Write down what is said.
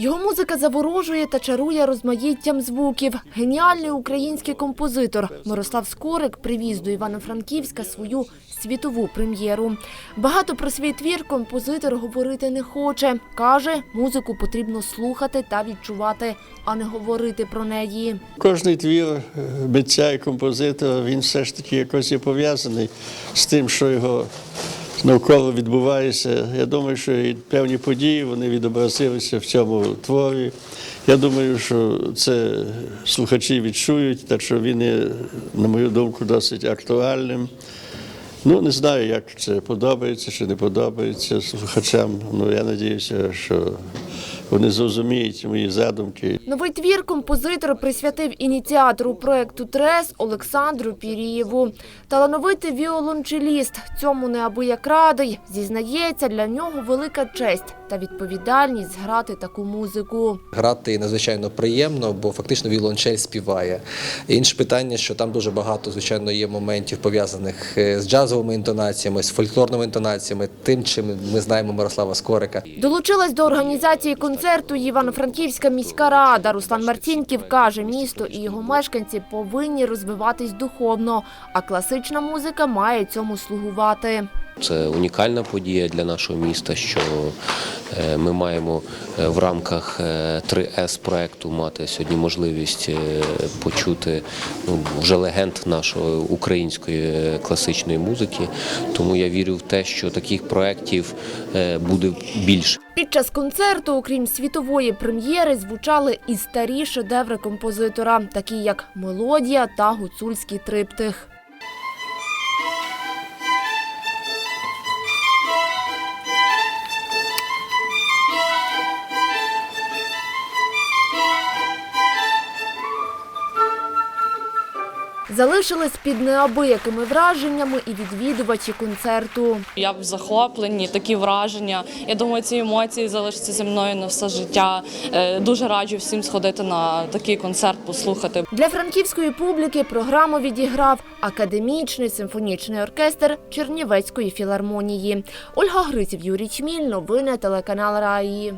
Його музика заворожує та чарує розмаїттям звуків. Геніальний український композитор Мирослав Скорик привіз до Івано-Франківська свою світову прем'єру. Багато про свій твір композитор говорити не хоче. Каже, музику потрібно слухати та відчувати, а не говорити про неї. Кожний твір е, митця і композитора він все ж таки якось є пов'язаний з тим, що його навколо відбувається. Я думаю, що і певні події вони відобразилися в цьому творі. Я думаю, що це слухачі відчують, так що він є, на мою думку, досить актуальним. Ну, не знаю, як це подобається чи не подобається слухачам. Ну, я сподіваюся, що вони зрозуміють мої задумки Новий твір композитор присвятив ініціатору проекту ТРЕС Олександру Пірієву. Талановитий віолончеліст цьому неабияк радий. Зізнається, для нього велика честь та відповідальність грати таку музику. Грати надзвичайно приємно, бо фактично віолончель співає. Інше питання, що там дуже багато, звичайно, є моментів пов'язаних е, з джазовими інтонаціями, з фольклорними інтонаціями, тим, чим ми знаємо Мирослава Скорика. Долучилась до організації концерту й Івано-Франківська міська рада. Руслан Марцінків каже, місто і його мешканці повинні розвиватись духовно, а класична музика має цьому слугувати. Це унікальна подія для нашого міста, що е, ми маємо е, в рамках е, 3С проекту мати сьогодні можливість е, почути ну, вже легенд нашої української е, класичної музики. Тому я вірю в те, що таких проєктів е, буде більше. Під час концерту, окрім світової прем'єри, звучали і старі шедеври композитора, такі як мелодія та гуцульський триптих. Залишились під неабиякими враженнями і відвідувачі концерту. Я в захопленні, такі враження. Я думаю, ці емоції залишаться зі мною на все життя. Е, Дуже раджу всім сходити на такий концерт, послухати. Для франківської публіки програму відіграв академічний симфонічний оркестр Чернівецької філармонії. Ольга Гриців, Юрій Чміль, новини телеканал Раї.